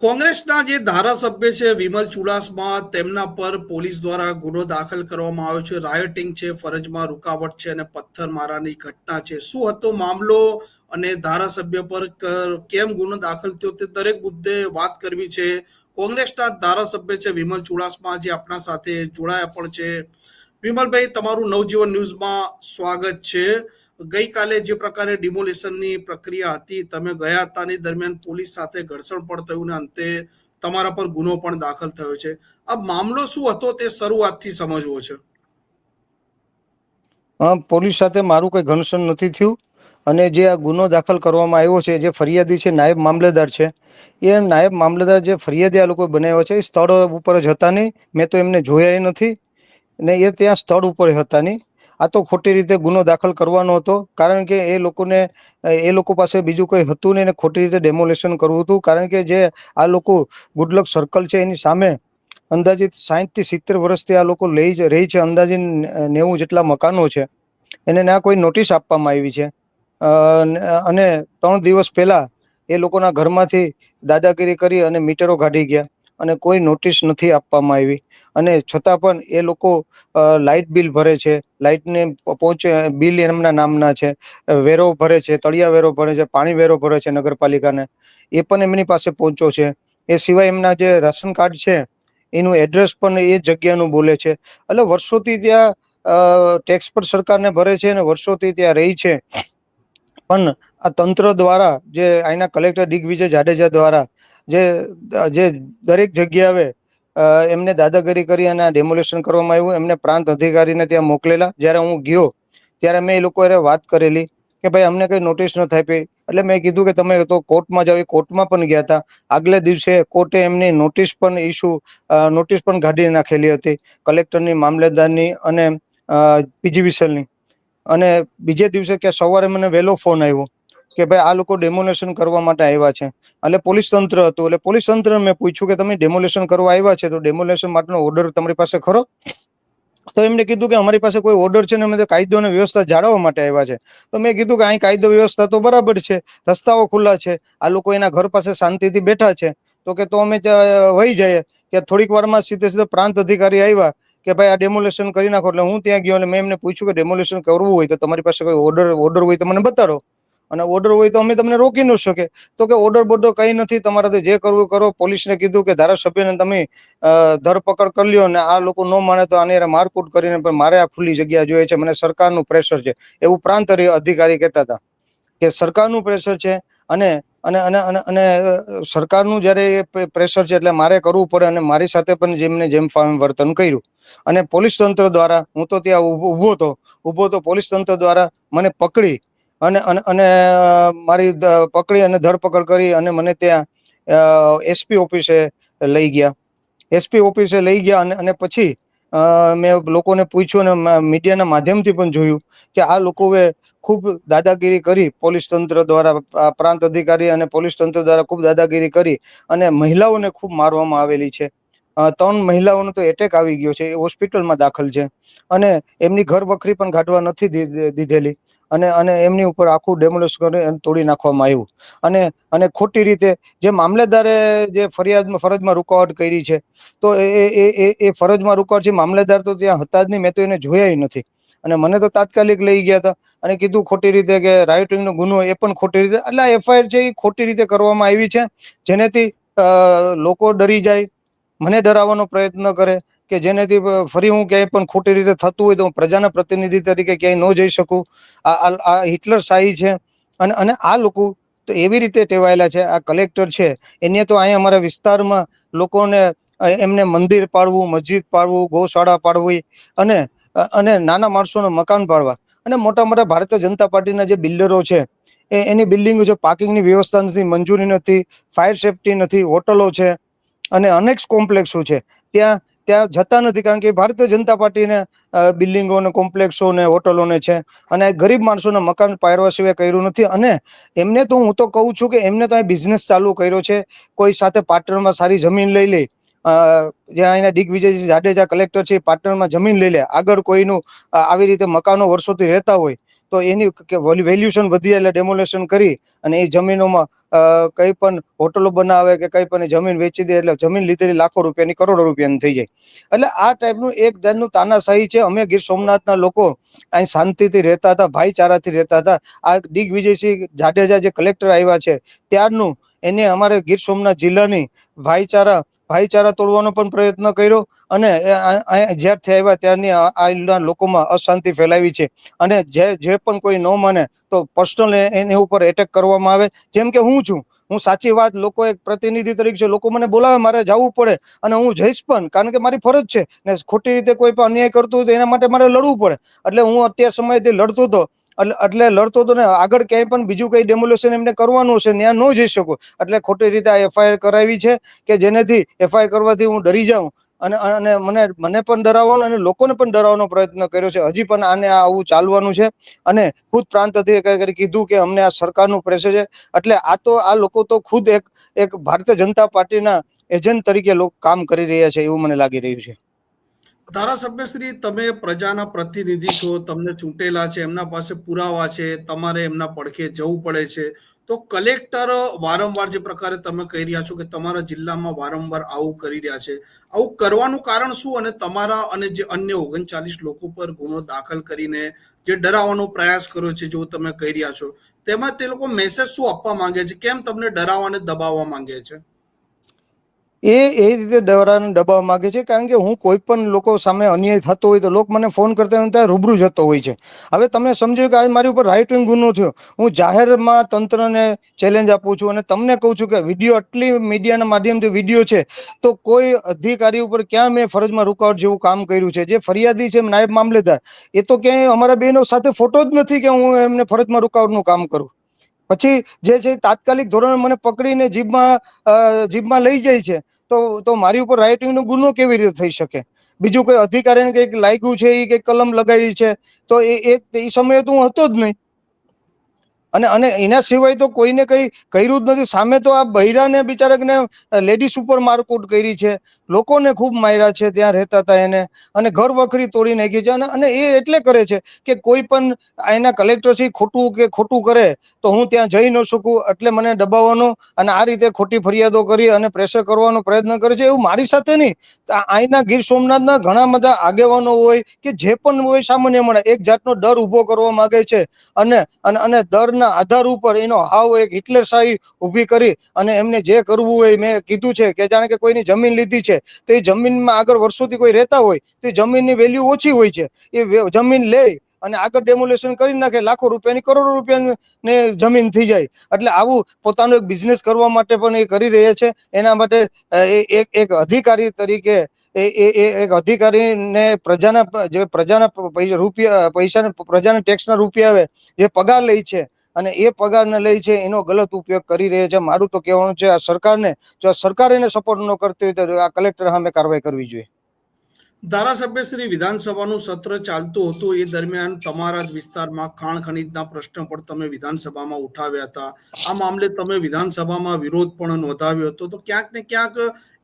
કોંગ્રેસના જે ધારાસભ્ય છે વિમલ ચુડાસમા, તેમના પર પોલીસ દ્વારા ગુનો દાખલ કરવામાં આવ્યો છે. રાયોટિંગ છે, ફરજમાં રૂકાવટ છે અને પથ્થરમારાની ઘટના છે. શું હતો મામલો અને ધારાસભ્ય પર કેમ ગુનો દાખલ થયો તે દરેક મુદ્દે વાત કરવી છે. કોંગ્રેસના ધારાસભ્ય છે વિમલ ચુડાસમા જે આપણા સાથે જોડાયા પણ છે. વિમલભાઈ, તમારું નવજીવન ન્યૂઝમાં સ્વાગત છે. ગઈકાલે જે પ્રકારે ડિમોલિશનની પ્રક્રિયા હતી, તમે ગયા હતા ની દરમિયાન પોલીસ સાથે ઘર્ષણ પણ થયું ને અંતે તમારા પર ગુનો પણ દાખલ થયો છે. આ મામલો શું હતો તે શરૂઆતથી સમજવો છે. પોલીસ સાથે મારું કોઈ ઘર્ષણ નથી થયું અને જે આ ગુનો દાખલ કરવામાં આવ્યો છે, જે ફરિયાદી છે, નાયબ મામલેદાર છે, એ નાયબ મામલેદાર જે ફરિયાદી આ લોકો બનાવ્યો છે, એ સ્થળ ઉપર જ હતા નહીં. મેં તો એમને જોયા નથી ને એ ત્યાં સ્થળ ઉપર હતા નહીં. આ તો ખોટી રીતે ગુનો દાખલ કરવાનો હતો. કારણ કે એ લોકોને, એ લોકો પાસે બીજું કંઈ હતું નહીં ખોટી રીતે ડેમોલેશન કરવું હતું. કારણ કે જે આ લોકો ગુડલક સર્કલ છે, એની સામે અંદાજિત સાહીઠથી સિત્તેર વર્ષથી આ લોકો લઈ જ- રહી છે અંદાજિત નેવું જેટલા મકાનો છે. એને ના કોઈ નોટિસ આપવામાં આવી છે. અને ત્રણ દિવસ પહેલા એ લોકોના ઘરમાંથી દાદાગીરી કરી અને મીટરો કાઢી ગયા. અને કોઈ નોટિસ નથી આપવામાં આવી. અને છતાં પણ એ લોકો લાઇટ બિલ ભરે છે. લાઇટને પહોંચે બિલ એમના નામના છે. વેરો ભરે છે, તળિયા વેરો ભરે છે, પાણી વેરો ભરે છે નગરપાલિકાને. એ પણ એમની પાસે પહોંચો છે. એ સિવાય એમના જે રાશન કાર્ડ છે, એનું એડ્રેસ પણ એ જગ્યાનું બોલે છે. એટલે વર્ષોથી ત્યાં ટેક્સ પર સરકારને ભરે છે અને વર્ષોથી ત્યાં રહી છે. પણ આ તંત્ર દ્વારા જે અહીંના કલેક્ટર દિગ્વિજય જાડેજા દ્વારા જે જે દરેક જગ્યાએ એમને દાદાગીરી કરી અને ડેમોલેશન કરવામાં આવ્યું, એમને પ્રાંત અધિકારીને ત્યાં મોકલેલા. જ્યારે હું ગયો, ત્યારે મેં એ લોકો એને વાત કરેલી કે ભાઈ, અમને કઈ નોટિસ ન થાય પઈ એટલે મેં કીધું કે તમે તો કોર્ટમાં જાઓ કોર્ટમાં પણ ગયા હતા. આગલે દિવસે કોર્ટે એમની નોટિસ પણ ઇસ્યુ નોટિસ પણ કાઢી નાખેલી હતી. કલેક્ટરની મામલેદારની અને પીજીવીસીએલની અને બીજે દિવસે કે સવારે મને વહેલો ફોન આવ્યો કે ભાઈ આ લોકો ડેમોલેશન કરવા માટે આવ્યા છે. એટલે પોલીસ તંત્ર હતું. એટલે પોલીસ તંત્ર મેં પૂછ્યું કે તમે ડેમોલેશન કરવા આવ્યા છે તો ડેમોલેશન માટેનો ઓર્ડર તમારી પાસે ખરો? તો એમને કીધું કે અમારી પાસે કોઈ ઓર્ડર છે ને અમે તો કાયદો અને વ્યવસ્થા જાળવવા માટે આવ્યા છે. તો મેં કીધું કે અહીં કાયદો વ્યવસ્થા તો બરાબર છે. રસ્તાઓ ખુલ્લા છે. આ લોકો એના ઘર પાસે શાંતિથી બેઠા છે. તો કે તો અમે વહી જઈએ. કે થોડીક વારમાં સીધે સીધે પ્રાંત અધિકારી આવ્યા કે ભાઈ આ ડેમોલેશન કરી નાખો એટલે હું ત્યાં ગયો અને મેં એમને પૂછ્યું કે ડેમોલેશન કરવું હોય તો તમારી પાસે કોઈ ઓર્ડર ઓર્ડર હોય તો મને બતાડો. અને ઓર્ડર હોય તો અમે તમને રોકી ન શકે તો કે ઓર્ડર બોર્ડર કઈ નથી તમારાથી જે કરવું કરો. પોલીસને કીધું કે ધારાસભ્યને તમે ધરપકડ કરી લ્યો અને આ લોકો ન માને તો આની મારકૂટ કરીને પણ મારે આ ખુલ્લી જગ્યા જોઈએ છે. મને સરકારનું પ્રેશર છે. એવું પ્રાંત અધિકારી કહેતા હતા કે સરકારનું પ્રેશર છે અને અને અને અને અને સરકારનું જ્યારે પ્રેશર છે એટલે મારે કરવું પડે અને મારી સાથે પણ જેમને જેમ વર્તન કર્યું. અને પોલીસ તંત્ર દ્વારા હું તો ત્યાં ઊભો હતો. ઊભો તો પોલીસ તંત્ર દ્વારા મને પકડી અને અને મારી પકડી અને ધરપકડ કરી અને મને ત્યાં એસપી ઓફિસે લઈ ગયા. એસપી ઓફિસે લઈ ગયા અને અને પછી મેં લોકોને પૂછ્યું અને મીડિયાના માધ્યમથી પણ જોયું કે આ લોકોએ ખૂબ દાદાગીરી કરી પોલીસ તંત્ર દ્વારા પ્રાંત અધિકારી અને પોલીસ તંત્ર દ્વારા ખૂબ દાદાગીરી કરી અને મહિલાઓને ખૂબ મારવામાં આવેલી છે. ત્રણ મહિલાઓનો તો એટેક આવી ગયો છે, એ હોસ્પિટલમાં દાખલ છે. અને એમની ઘર વખરી પણ કાઢવા નથી દીધેલી. અને અને એમની ઉપર આખું ડેમોલેશ કરી તોડી નાખવામાં આવ્યું. અને અને ખોટી રીતે જે મામલેદારે જે ફરિયાદમાં ફરજમાં રૂકાવટ કરી છે, તો એ, એ- એ એ ફરજમાં રૂકાવટ છે. મામલેદાર તો ત્યાં હતા જ નહીં. મેં તો એને જોયા નથી. અને મને તો તાત્કાલિક લઈ ગયા હતા અને કીધું ખોટી રીતે કે રાઇટિંગનો ગુનો એ પણ ખોટી રીતે, એટલે એફઆઈઆર છે એ ખોટી રીતે કરવામાં આવી છે. જેનેથી લોકો ડરી જાય. મને ડરાવવાનો પ્રયત્ન કરે. કે જેનેથી ફરી હું ક્યાંય પણ ખોટી રીતે થતું હોય તો હું પ્રજાના પ્રતિનિધિ તરીકે ક્યાંય ન જઈ શકું. આ, આ- હિટલર શાહી છે અને અને આ લોકો તો એવી રીતે ટેવાયેલા છે, આ કલેક્ટર છે. એને તો અહીંયા અમારા વિસ્તારમાં લોકોને એમને મંદિર પાડવું, મસ્જિદ પાડવું, ગૌશાળા પાડવી અને અને નાના માણસોને મકાન પાડવા. અને મોટા મોટા ભારતીય જનતા પાર્ટીના જે બિલ્ડરો છે, એ, એની બિલ્ડિંગો છે પાર્કિંગની વ્યવસ્થા નથી, મંજૂરી નથી, ફાયર સેફટી નથી, હોટલો છે અને અનેક કોમ્પ્લેક્સો છે. ત્યાં ત્યાં જતા નથી કારણ કે ભારતીય જનતા પાર્ટીને બિલ્ડિંગો ને કોમ્પ્લેક્સો ને હોટલો ને છે અને ગરીબ માણસોને મકાન પાડવા સિવાય કર્યું નથી અને એમને તો હું તો કહું છું કે એમને તો બિઝનેસ ચાલુ કર્યો છે. કોઈ સાથે પાર્ટનરમાં સારી જમીન લઈ લે. જ્યાં અહીંયા દિગ્વિજયજી જાડેજા કલેક્ટર છે પાટણમાં જમીન લઈ લે. આગળ કોઈનું આવી રીતે મકાનો વર્ષોથી રહેતા હોય તો એની વેલ્યુશન વધી એટલે ડેમોલેશન કરી અને એ જમીનોમાં કંઈ પણ હોટલો બનાવે કે કંઈ પણ જમીન વેચી દે એટલે જમીન લીધેલી લાખો રૂપિયાની કરોડો રૂપિયાની થઈ જાય. એટલે આ ટાઈપનું એક જાતનું તાનાશાહી છે. અમે ગીર સોમનાથના લોકો અહીં શાંતિથી રહેતા હતા, ભાઈચારાથી રહેતા હતા. આ દિગ્વિજયસિંહ જાડેજા જે કલેક્ટર આવ્યા છે, ત્યારનું એને અમારે ગીર સોમનાથ જિલ્લાની ભાઈચારા ભાઈચારા તોડવાનો પણ પ્રયત્ન કર્યો અને જ્યારથી આવ્યા ત્યારની આ- લોકોમાં અશાંતિ ફેલાવી છે. અને જે જે પણ કોઈ ન માને તો પર્સનલ એની ઉપર એટેક કરવામાં આવે. જેમ કે હું છું, હું સાચી વાત લોકો એક પ્રતિનિધિ તરીકે છે, લોકો મને બોલાવે, મારે જવું પડે અને હું જઈશ પણ, કારણ કે મારી ફરજ છે. ને ખોટી રીતે કોઈ પણ અન્યાય કરતું હોય તો એના માટે મારે લડવું પડે. એટલે હું અત્યાર સમયથી લડતો હતો એટલે લડતો હતો ને આગળ ક્યાંય પણ બીજું કઈ ડેમોલેશન એમને કરવાનું હશે ત્યાં ન જઈ શકું. એટલે ખોટી રીતે આ એફઆઈઆર કરાવી છે કે જેનેથી એફઆઈઆર કરવાથી હું ડરી જાઉં. અને અને મને મને પણ ડરાવવાનો અને લોકોને પણ ડરાવવાનો પ્રયત્ન કર્યો છે. હજી પણ આને આવું ચાલવાનું છે. અને ખુદ પ્રાંત અધિકારી કીધું કે અમને આ સરકારનું પ્રેશર છે. એટલે આ તો આ લોકો તો ખુદ એક એક ભારતીય જનતા પાર્ટીના એજન્ટ તરીકે લોકો કામ કરી રહ્યા છે એવું મને લાગી રહ્યું છે. ધારાસભ્ય શ્રી, તમે પ્રજાના પ્રતિનિધિ છો, તમને ચૂંટેલા છે, એમના પાસે પુરાવા છે, તમારે એમના પડખે જવું પડે છે. તો કલેક્ટર વારંવાર જે પ્રકારે તમે કહી રહ્યા છો કે તમારા જિલ્લામાં વારંવાર આવું કરી રહ્યા છે. આવું કરવાનું કારણ શું? અને તમારા અને જે અન્ય ઓગણચાલીસ લોકો પર ગુનો દાખલ કરીને જે ડરાવવાનો પ્રયાસ કર્યો છે જો તમે કહી રહ્યા છો. તેમાં તે લોકો મેસેજ શું આપવા માંગે છે? કેમ તમને ડરાવવા અને દબાવવા માંગે છે? એ એ રીતે દરાને દબાવવા માંગે છે, કારણ કે હું કોઈ પણ લોકો સામે અન્યાય થતો હોય તો લોકો મને ફોન કરતા હોય ત્યાં રૂબરૂ જતો હોય છે. હવે તમે સમજો કે આજ મારી ઉપર રાઇટ વિંગ ગુનો થયો. હું જાહેરમાં તંત્રને ચેલેન્જ આપું છું અને તમને કહું છું કે વીડિયો આટલી મીડિયાના માધ્યમથી વીડિયો છે, તો કોઈ અધિકારી ઉપર ક્યાં મેં ફરજમાં રૂકાવટ જેવું કામ કર્યું છે? જે ફરિયાદી છે, નાયબ મામલેદાર, એ તો ક્યાંય અમારા બેનો સાથે ફોટો જ નથી કે હું એમને ફરજમાં રૂકાવટનું કામ કરું. પછી જે છે તાત્કાલિક ધોરણે મને પકડીને જીભમાં જીભમાં લઈ જાય છે, તો તો મારી ઉપર રાઇટિંગનો ગુનો કેવી રીતે થઈ શકે? બીજું કોઈ અધિકારીને કંઈક લાગ્યું છે, એ કંઈક કલમ લગાવી છે, તો એ એ સમયે તો હું હતો જ નહીં. અને અને એના સિવાય તો કોઈને કઈ કર્યું જ નથી. સામે તો આ બૈરાને બિચારાને લેડીઝ ઉપર મારકૂટ કરી છે. લોકોને ખૂબ માર્યા છે, ત્યાં રહેતા હતા એને. અને ઘર વખરી તોડી નાખી છે. અને અને એ એટલે કરે છે કે કોઈ પણ એના કલેક્ટરથી ખોટું કે ખોટું કરે, તો હું ત્યાં જઈ ન શકું. એટલે મને દબાવવાનો અને આ રીતે ખોટી ફરિયાદો કરી અને પ્રેશર કરવાનો પ્રયત્ન કરે છે. એવું મારી સાથે નહીં. અહીંના ગીર સોમનાથના ઘણા બધા આગેવાનો હોય કે જે પણ હોય સામાન્ય મળે એક જાતનો ડર ઊભો કરવા માંગે છે. અને અને અને દરના આધાર ઉપર એનો હાવ એક હિટલરશાહી ઊભી કરી અને એમને જે કરવું હોય મેં કીધું છે કે જાણે કે કોઈની જમીન લીધી છે, તો એ જમીનમાં આગળ વર્ષોથી કોઈ રહેતા હોય, તો એ જમીનની વેલ્યુ ઓછી હોય છે. એ જમીન લે અને આગળ ડેમોલેશન કરી નાખે, લાખો રૂપિયાની કરોડો રૂપિયાની જમીન થઈ જાય. એટલે આવું પોતાનો એક બિઝનેસ કરવા માટે પણ એ કરી રહ્યા છે. એના માટે એક એક અધિકારી તરીકે, એ એ એક અધિકારીને પ્રજાના, જે પ્રજાના રૂપિયા, પૈસાના, પ્રજાના ટેક્સના રૂપિયા આવે, જે પગાર લે છે અને એ પગારને લઈ છે એનો ગલત ઉપયોગ કરી રહ્યા છે, મારું તો કહેવાનું છે, આ સરકારને, જો આ સરકાર એને સપોર્ટ ન કરતી હોય તો આ કલેક્ટર સામે કાર્યવાહી કરવી જોઈએ. ધારાસભ્ય શ્રી વિધાનસભાનું સત્ર ચાલતું હતું, એ દરમિયાન તમારા જ વિસ્તારમાં ખાણ ખનીજના પ્રશ્ન પણ તમે વિધાનસભામાં ઉઠાવ્યા હતા. આ મામલે તમે વિધાનસભામાં વિરોધ પણ નોંધાવ્યો હતો. તો ક્યાંક ને ક્યાંક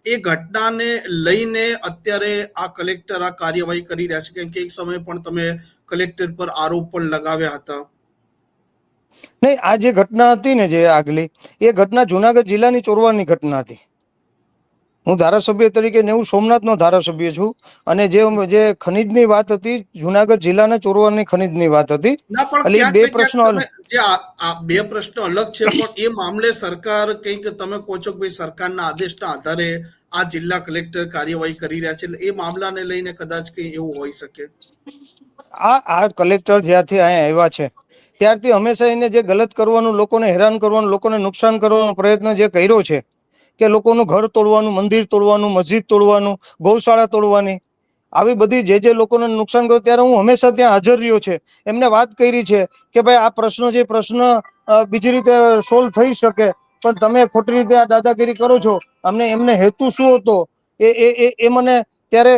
એ ઘટનાને લઈને અત્યારે આ કલેક્ટર આ કાર્યવાહી કરી રહ્યા છે, કેમ કે એક સમયે પણ તમે કલેક્ટર પર આરોપ પણ લગાવ્યા હતા. નહીં આ જે ઘટના હતી ને જે આગલી એ ઘટના જુનાગઢ જિલ્લાની ચોરવાની ઘટના હતી. હું ધારાસભ્ય તરીકે ને હું સોમનાથનો ધારાસભ્ય છું અને જે જે ખનીજની વાત હતી જુનાગઢ જિલ્લાના ચોરવાની ખનીજની વાત હતી એટલે બે પ્રશ્નો જે આ આ બે પ્રશ્નો અલગ છે પણ એ મામલે સરકાર કંઈક તમે કહો છો કે ભાઈ સરકારના આદેશના આધારે આ જિલ્લા કલેક્ટર કાર્યવાહી કરી રહ્યા છે એ મામલાને લઈને કદાચ કંઈ એવું હોઈ શકે? આ આ કલેક્ટર જ્યાંથી અહીંયા આવ્યા છે ત્યારથી હંમેશા એને જે ગલત કરવાનું, લોકોને હેરાન કરવાનું, લોકોને નુકસાન કરવાનો પ્રયત્ન જે કર્યો છે, કે લોકોનું ઘર તોડવાનું, મંદિર તોડવાનું, મસ્જિદ તોડવાનું, ગૌશાળા તોડવાની, આવી બધી જે જે લોકોને નુકસાન કર્યું, ત્યારે હું હંમેશા ત્યાં હાજર રહ્યો છે. એમને વાત કરી છે કે ભાઈ આ પ્રશ્ન જે પ્રશ્ન બીજી રીતે સોલ્વ થઈ શકે, પણ તમે ખોટી રીતે આ દાદાગીરી કરો છો. અમને એમને હેતુ શું હતો? એ એ એ મને ત્યારે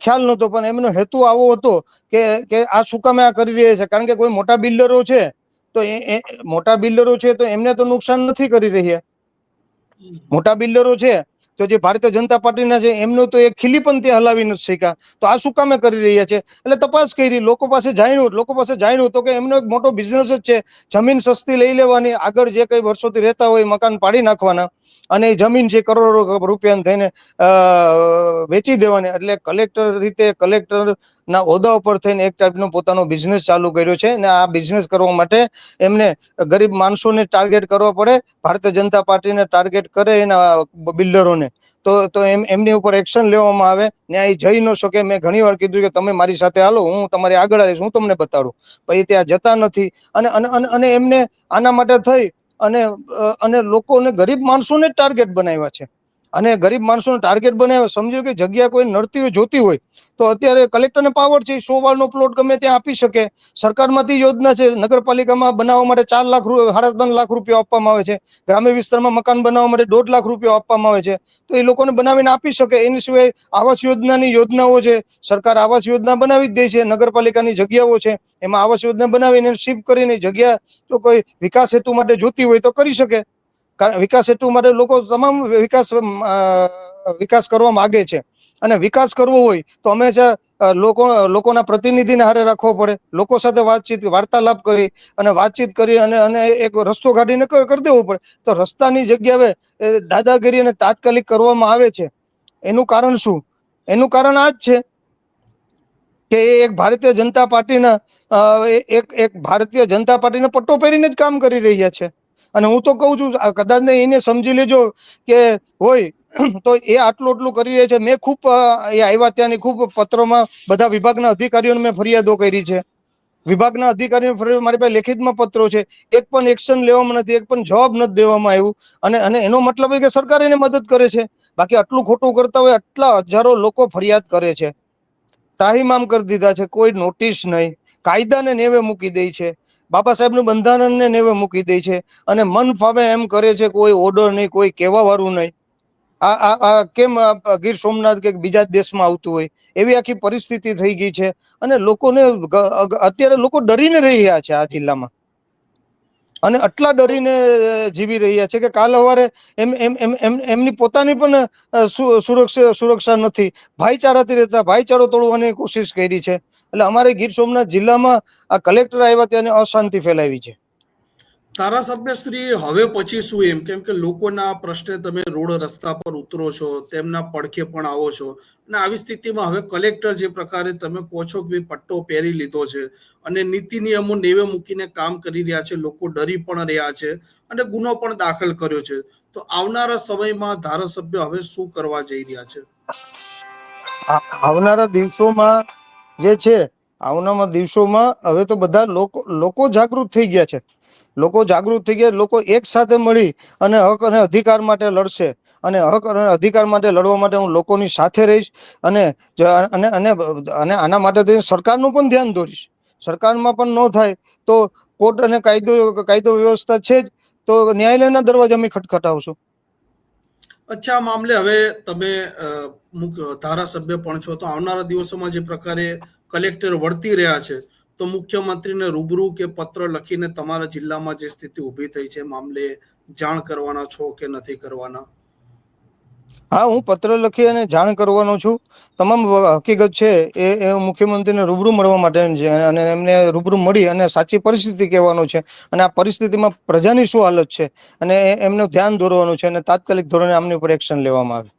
ખ્યાલ નહોતો, પણ એમનો હેતુ આવો હતો કે કે આ શું કામે આ કરી રહ્યા છે? કારણ કે કોઈ મોટા બિલ્ડરો છે, તો એ, એ- મોટા બિલ્ડરો છે, તો એમને તો નુકસાન નથી કરી રહ્યા. મોટા બિલ્ડરો છે, તો જે ભારતીય જનતા પાર્ટીના છે, એમનો તો એક ખીલી પણ ત્યાં હલાવી નથી શક્યા તો આ શું કામે કરી રહ્યા છે? એટલે તપાસ કરી, લોકો પાસે જાણ્યું, લોકો પાસે જાણ્યું તો કે એમનો એક મોટો બિઝનેસ જ છે, જમીન સસ્તી લઈ લેવાની, આગળ જે કઈ વર્ષોથી રહેતા હોય મકાન પાડી નાખવાના. અને એ જમીન છે કરોડો રૂપિયા થઈને વેચી દેવાની. એટલે કલેક્ટર રીતે કલેક્ટર ના હોદ્દા ઉપર થઈને એક ટાઈપનો પોતાનો બિઝનેસ ચાલુ કર્યો છે. અને આ બિઝનેસ કરવા માટે એમને ગરીબ માણસોને ટાર્ગેટ કરવા પડે. ભારતીય જનતા પાર્ટીને ટાર્ગેટ કરે એના બિલ્ડરોને. તો તો એમ, એમની ઉપર એક્શન લેવામાં આવે. ન્યાય જઈ ન શકે. મેં ઘણી વાર કીધું કે તમે મારી સાથે હાલો, હું તમારી આગળ આવીશ, હું તમને બતાડું. પછી ત્યાં જતા નથી. અને- અને એમને આના માટે થઈ અને અને લોકોને ગરીબ માણસોને ટાર્ગેટ બનાવ્યા છે. અને ગરીબ માણસોને ટાર્ગેટ બનાવે સમજો કે જગ્યા કોઈ નડતી હોય, જોતી હોય, તો અત્યારે કલેક્ટરને પાવર છે, સો વાળનો પ્લોટ ગમે ત્યાં આપી શકે. સરકારમાંથી યોજના છે, નગરપાલિકામાં બનાવવા માટે ચાર લાખ સાડા ત્રણ લાખ રૂપિયા આપવામાં આવે છે. ગ્રામ્ય વિસ્તારમાં મકાન બનાવવા માટે દોઢ લાખ રૂપિયા આપવામાં આવે છે. તો એ લોકોને બનાવીને આપી શકે. એની સિવાય આવાસ યોજનાની યોજનાઓ છે. સરકાર આવાસ યોજના બનાવી જ દે છે. નગરપાલિકાની જગ્યાઓ છે. એમાં આવાસ યોજના બનાવીને શિફ્ટ કરીને જગ્યા તો કોઈ વિકાસ હેતુ માટે જોતી હોય તો કરી શકે. વિકાસ હેતુ માટે લોકો તમામ વિકાસ વિકાસ કરવા માંગે છે. અને વિકાસ કરવો હોય તો હંમેશા લોકો, લોકોના પ્રતિનિધિને હારે રાખવો પડે. લોકો સાથે વાતચીત, વાર્તાલાપ કરી અને વાતચીત કરી અને અને એક રસ્તો કાઢીને કરી દેવો પડે. તો રસ્તાની જગ્યાએ દાદાગીરી અને તાત્કાલિક કરવામાં આવે છે. એનું કારણ શું? એનું કારણ આ જ છે કે એક ભારતીય જનતા પાર્ટીના એક એક ભારતીય જનતા પાર્ટીને પટ્ટો પહેરીને જ કામ કરી રહ્યા છે. અને હું તો કહું છું કદાચ ને એને સમજી લેજો કે હોય, તો એ આટલું આટલું કરી રહ્યા છે. મેં ખૂબ એ આવ્યા ત્યાંની ખૂબ પત્રોમાં બધા વિભાગના અધિકારીઓને મેં ફરિયાદો કરી છે. વિભાગના અધિકારીઓ મારી પાસે લેખિતમાં પત્રો છે. એક પણ એક્શન લેવામાં નથી, એક પણ જવાબ નથી દેવામાં આવ્યું. અને અને એનો મતલબ એ કે સરકાર એને મદદ કરે છે. બાકી આટલું ખોટું કરતા હોય, આટલા હજારો લોકો ફરિયાદ કરે છે. તાહીમામ કરી દીધા છે, કોઈ નોટિસ નહીં. કાયદાને નેવે મૂકી દે છે. બાબા સાહેબનું બંધારણને નેવે મૂકી દે છે અને મન ફાવે એમ કરે છે કોઈ ઓર્ડર નહીં, કોઈ કહેવા વાળું નહીં. આ આ કેમ ગીર સોમનાથ કે બીજા દેશમાં આવતું હોય? એવી આખી પરિસ્થિતિ થઈ ગઈ છે અને લોકોને અત્યારે લોકો ડરીને રહી રહ્યા છે આ જિલ્લામાં. અને આટલા ડરીને જીવી રહ્યા છે કે કાલ સવારે એમ એમ એમ એમ, એમની પોતાની પણ સુરક્ષા સુરક્ષા નથી. ભાઈચારાથી રહેતા ભાઈચારો તોડવાની કોશિશ કરી છે. એટલે અમારે ગીર સોમનાથ જિલ્લામાં આ કલેક્ટર આવ્યા ત્યાં અશાંતિ ફેલાવી છે. ધારાસભ્ય શ્રી હવે પછી શું એમ? કેમ કે લોકોના પ્રશ્ને તમે રોડ રસ્તા પર ઉતરો છો, તેમના પડખે પણ આવો છો. અને આવી સ્થિતિમાં હવે કલેક્ટર જે પ્રકારે તમે કહો છો કે પટ્ટો પહેરી લીધો છે અને નીતિ નિયમો નેવે મૂકીને કામ કરી રહ્યા છે, લોકો ડરી પણ રહ્યા છે અને ગુનો પણ દાખલ કર્યો છે. તો આવનારા સમયમાં ધારાસભ્ય હવે શું કરવા જઈ રહ્યા છે? આવનારા દિવસોમાં જે છે, આવનારા દિવસોમાં હવે તો બધા લોકો લોકો જાગૃત થઈ ગયા છે. લોકો જાગૃત થઈ ગયા, લોકો એક સાથે મળી અને હક અને અધિકાર માટે લડશે. અને હક અને અધિકાર માટે લડવા માટે હું લોકોની સાથે રહીશ અને અને અને આના માટે સરકારનું પણ ધ્યાન દોરીશ. સરકારમાં પણ ન થાય તો કોર્ટ અને કાયદો કાયદો વ્યવસ્થા છે જ, તો ન્યાયાલયના દરવાજા અમે ખટખટાવશું. અચ્છા, આ મામલે હવે તમે ધારાસભ્ય પણ છો, તો આવનારા દિવસોમાં જે પ્રકારે કલેક્ટર વર્તી રહ્યા છે તો મુખ્યમંત્રીને રૂબરૂ કે પત્ર લખીને તમારા જિલ્લામાં જે સ્થિતિ ઊભી થઈ છે, મામલે જાણ કરવાના છો કે નથી કરવાના? હા, હું પત્ર લખી અને જાણ કરવાનો છું. તમામ હકીકત છે, એ મુખ્યમંત્રીને રૂબરૂ મળવા માટે છે અને એમને રૂબરૂ મળી અને સાચી પરિસ્થિતિ કહેવાનો છે. અને આ પરિસ્થિતિમાં પ્રજાની શું હાલત છે? અને એમનું ધ્યાન દોરવાનું છે અને તાત્કાલિક ધોરણે આમની ઉપર એક્શન લેવામાં આવે.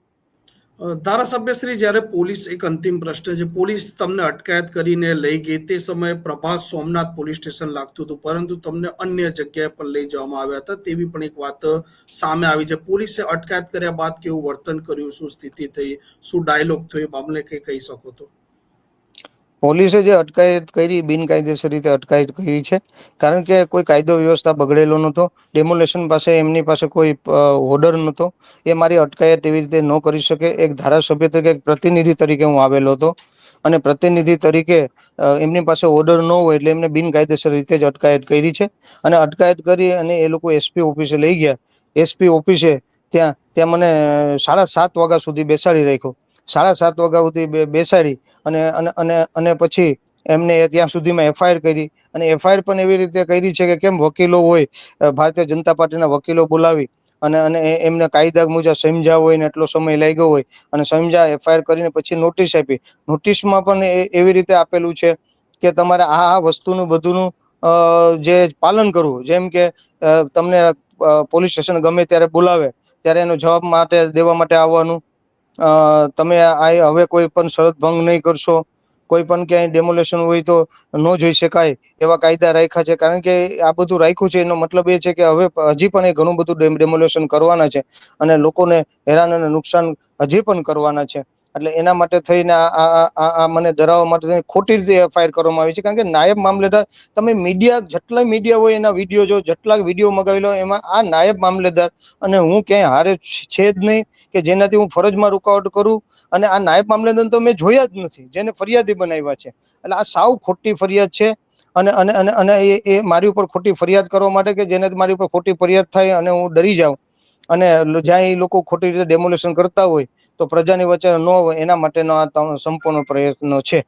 અ, ધારાસભ્ય શ્રી જ્યારે પોલીસ એક અંતિમ પ્રશ્ન છે પોલીસ તમને અટકાયત કરીને લઈ ગઈ તે સમયે પ્રભાસ સોમનાથ પોલીસ સ્ટેશન લાગતું હતું પરંતુ તમને અન્ય જગ્યાએ પણ લઈ જવામાં આવ્યા હતા તેવી પણ એક વાત સામે આવી છે. પોલીસે અટકાયત કર્યા બાદ કેવું વર્તન કર્યું શું સ્થિતિ થઈ શું ડાયલોગ થયો એ મામલે કઈ કહી શકો તો? પોલીસે જે અટકાયત કરી, બિનકાયદેસર રીતે અટકાયત કરી છે. કારણ કે કોઈ કાયદો વ્યવસ્થા બગડેલો નહોતો, ડેમોલેશન પાસે એમની પાસે કોઈ ઓર્ડર નહોતો, એ મારી અટકાયત એવી રીતે ન કરી શકે. એક ધારાસભ્ય તરીકે એક પ્રતિનિધિ તરીકે હું આવેલો હતો અને પ્રતિનિધિ તરીકે એમની પાસે ઓર્ડર ન હોય એટલે એમને બિનકાયદેસર રીતે જ અટકાયત કરી છે. અને અટકાયત કરી અને એ લોકો એસપી ઓફિસે લઈ ગયા. એસપી ઓફિસે ત્યાં ત્યાં મને સાડા સાત વાગ્યા સુધી બેસાડી રાખ્યો. સાડા સાત વાગ્યા સુધી બેસાડી અને અને અને પછી એમને ત્યાં સુધીમાં એફઆઈઆર કરી અને એફઆઈઆર પણ એવી રીતે કરી છે કે કેમ વકીલો હોય ભારતીય જનતા પાર્ટીના વકીલો બોલાવી અને અને એમને કાયદા મુજબ સમજાવ હોય ને એટલો સમય લાગ્યો હોય અને સમજા એફઆઈઆર કરીને પછી નોટિસ આપી. નોટિસમાં પણ એવી રીતે આપેલું છે કે તમારે આ આ વસ્તુનું બધુંનું જે પાલન કરવું, જેમ કે તમને પોલીસ સ્ટેશન ગમે ત્યારે બોલાવે, ત્યારે એનો જવાબ માટે દેવા માટે આવવાનું તમે આ હવે કોઈ પણ શરત ભંગ નહીં કરશો. કોઈ પણ ક્યાંય ડેમોલેશન હોય તો ન જોઈ શકાય એવા કાયદા રાખ્યા છે. કારણ કે આ બધું રાખ્યું છે એનો મતલબ એ છે કે હવે હજી પણ એ ઘણું બધું ડેમોલેશન કરવાના છે અને લોકોને હેરાન અને નુકસાન હજી પણ કરવાના છે. એટલે એના માટે થઈને આ મને ધરાવવા માટે થઈને ખોટી રીતે એફઆઈઆર કરવામાં આવી છે. કારણ કે નાયબ મામલેદાર, તમે મીડિયા, જેટલા મીડિયા હોય એના વીડિયો જો, જેટલા વીડિયો મગાવી લો એમાં આ નાયબ મામલેદાર અને હું ક્યાંય હારે છે જ નહીં કે જેનાથી હું ફરજમાં રૂકાવટ કરું. અને આ નાયબ મામલેદાર તો મેં જોયા જ નથી, જેને ફરિયાદી બનાવ્યા છે. એટલે આ સાવ ખોટી ફરિયાદ છે. અને અને અને અને એ એ મારી ઉપર ખોટી ફરિયાદ કરવા માટે કે જેનાથી મારી ઉપર ખોટી ફરિયાદ થાય અને હું ડરી જાઉં. અને જ્યાં એ લોકો ખોટી રીતે ડેમોલેશન કરતા હોય તો પ્રજાની વચ્ચે ન હોય એના માટેનો આ સંપૂર્ણ પ્રયત્ન છે.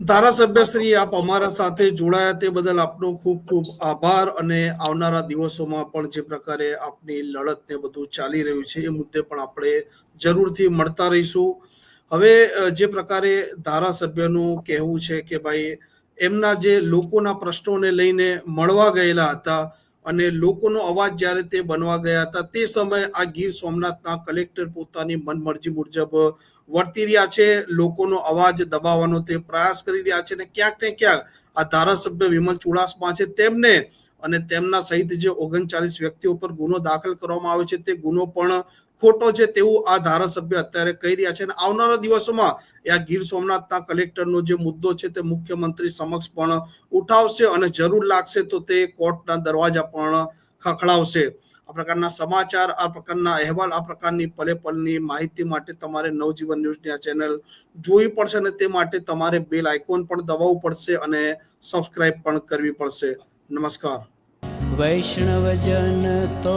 ધારાસભ્ય શ્રી, આપ અમારા સાથે જોડાયા તે બદલ આપનો ખૂબ ખૂબ આભાર અને આવનારા દિવસોમાં પણ જે પ્રકારે આપની લડત ને બધું ચાલી રહ્યું છે એ મુદ્દે પણ આપણે જરૂરથી મળતા રહીશું. હવે જે પ્રકારે ધારાસભ્યનું કહેવું છે કે ભાઈ, એમના જે લોકોના પ્રશ્નોને લઈને મળવા ગયેલા હતા અને લોકોનો અવાજ જ્યારે તે બનવા ગયા હતા, તે સમયે આ ગીર સોમનાથના કલેક્ટર પોતાની મનમરજી મુજબ વર્તી રહ્યા છે. લોકોનો અવાજ દબાવવાનો તે પ્રયાસ કરી રહ્યા છે અને ક્યાંક ને ક્યાંક આ ધારાસભ્ય વિમલ ચુડાસમા છે, તેમને અને તેમના સહિત જે ઓગણચાલીસ વ્યક્તિઓ પર ગુનો દાખલ કરવામાં આવ્યો છે, તે ગુનો પણ ખોટો છે તેવું આ ધારાસભ્ય અત્યારે કહી રહ્યા છે. અને આવનારા દિવસોમાં આ ગીર સોમનાથના કલેક્ટરનો જે મુદ્દો છે તે મુખ્યમંત્રી સમક્ષ પણ ઉઠાવશે અને જરૂર લાગશે તો તે કોર્ટના દરવાજા પણ ખખડાવશે. આ પ્રકારના સમાચાર, આ પ્રકારના અહેવાલ, આ પ્રકારની પલે પલની માહિતી માટે તમારે નવજીવન ન્યૂઝની આ ચેનલ જોવી પડશે અને તે માટે તમારે બેલ આઇકોન પણ દબાવવું પડશે અને સબસ્ક્રાઇબ પણ કરવી પડશે. નમસ્કાર. વૈષ્ણવજન તો